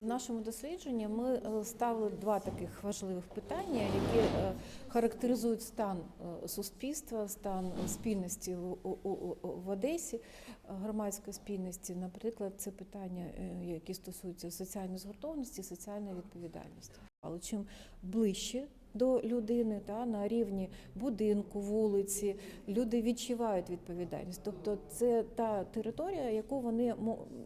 В нашому дослідженні ми е, ставили два таких важливих питання, які е, характеризують стан е, суспільства, стан спільності в, Одесі, громадської спільності. Наприклад, це питання, які стосуються соціальної згуртованості, соціальної відповідальності. Але чим ближче до людини, та на рівні будинку, вулиці, люди відчувають відповідальність. Тобто, це та територія, яку вони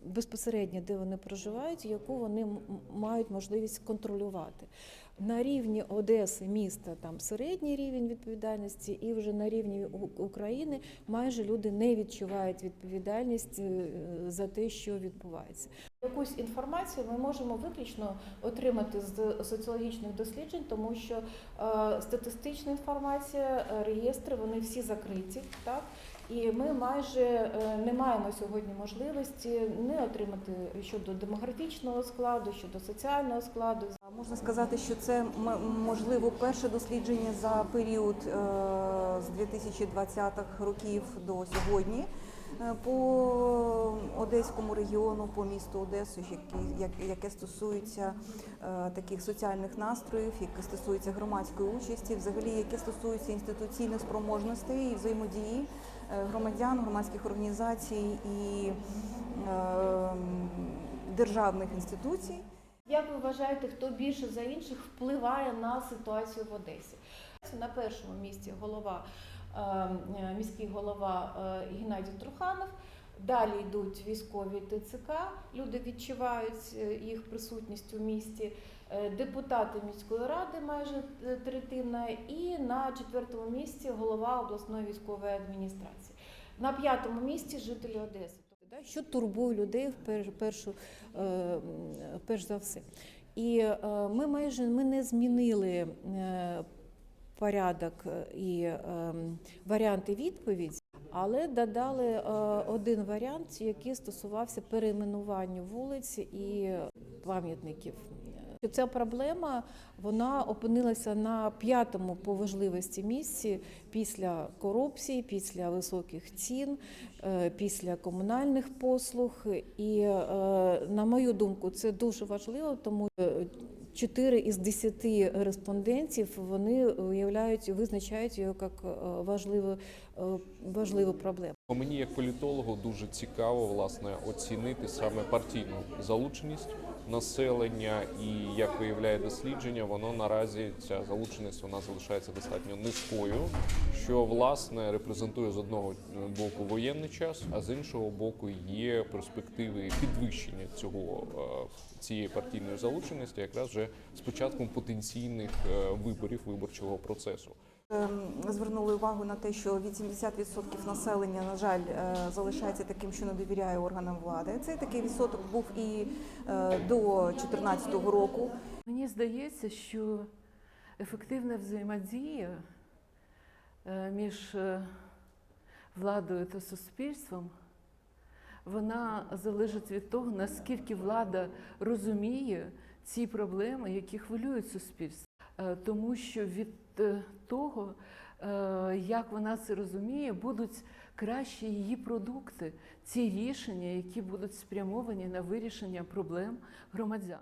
безпосередньо, де вони проживають, яку вони мають можливість контролювати. На рівні Одеси, міста, там середній рівень відповідальності, і вже на рівні України майже люди не відчувають відповідальність е, за те, що відбувається. Якусь інформацію ми можемо виключно отримати з соціологічних досліджень, тому що е, статистична інформація, е, реєстри, вони всі закриті, так і ми майже е, не маємо сьогодні можливості не отримати щодо демографічного складу, щодо соціального складу. Можна сказати, що це можливо перше дослідження за період е, з 2020-х років до сьогодні е, по Одеському регіону, по місту Одесу, які- як- яке стосується таких соціальних настроїв, яке стосується громадської участі, взагалі яке стосується інституційних спроможностей і взаємодії громадян, громадських організацій і е, державних інституцій. Як ви вважаєте, хто більше за інших впливає на ситуацію в Одесі? На першому місці голова е, е, міський голова е, Геннадій Труханов. Далі йдуть військові ТЦК. Люди відчувають е, їх присутність у місті. Е, Депутати міської ради майже е, третина, і на четвертому місці голова обласної військової адміністрації. На п'ятому місці жителі Одеси. Тобто, Що турбує людей в пер- першу, перш за все. І ми майже ми не змінили порядок і е, варіанти відповіді, але додали е, один варіант, який стосувався перейменування вулиць і пам'ятників. Ця проблема вона опинилася на п'ятому по важливості місці після корупції, після високих цін, е, після комунальних послуг. І, е, на мою думку, це дуже важливо, тому 4 із 10 респондентів вони уявляють, визначають його як е, важливу, е, важливу проблему. Мені, як політологу, дуже цікаво власне оцінити саме партійну залученість населення, і як виявляє дослідження, воно наразі ця залученість вона залишається достатньо низькою, що власне репрезентує з одного боку воєнний час, а з іншого боку є перспективи підвищення цього е, цієї партійної залученості, якраз вже з початком потенційних е, виборів виборчого процесу. Ем, Звернули увагу на те, що 80% населення, на жаль, е, залишається таким, що не довіряє органам влади. Цей такий відсоток був і е, до 2014 року. Мені здається, що ефективна взаємодія е, між владою та суспільством вона залежить від того, наскільки влада розуміє ці проблеми, які хвилюють суспільство. Е, Тому що від е, того, е, як вона це розуміє, будуть кращі її продукти, ці рішення, які будуть спрямовані на вирішення проблем громадян.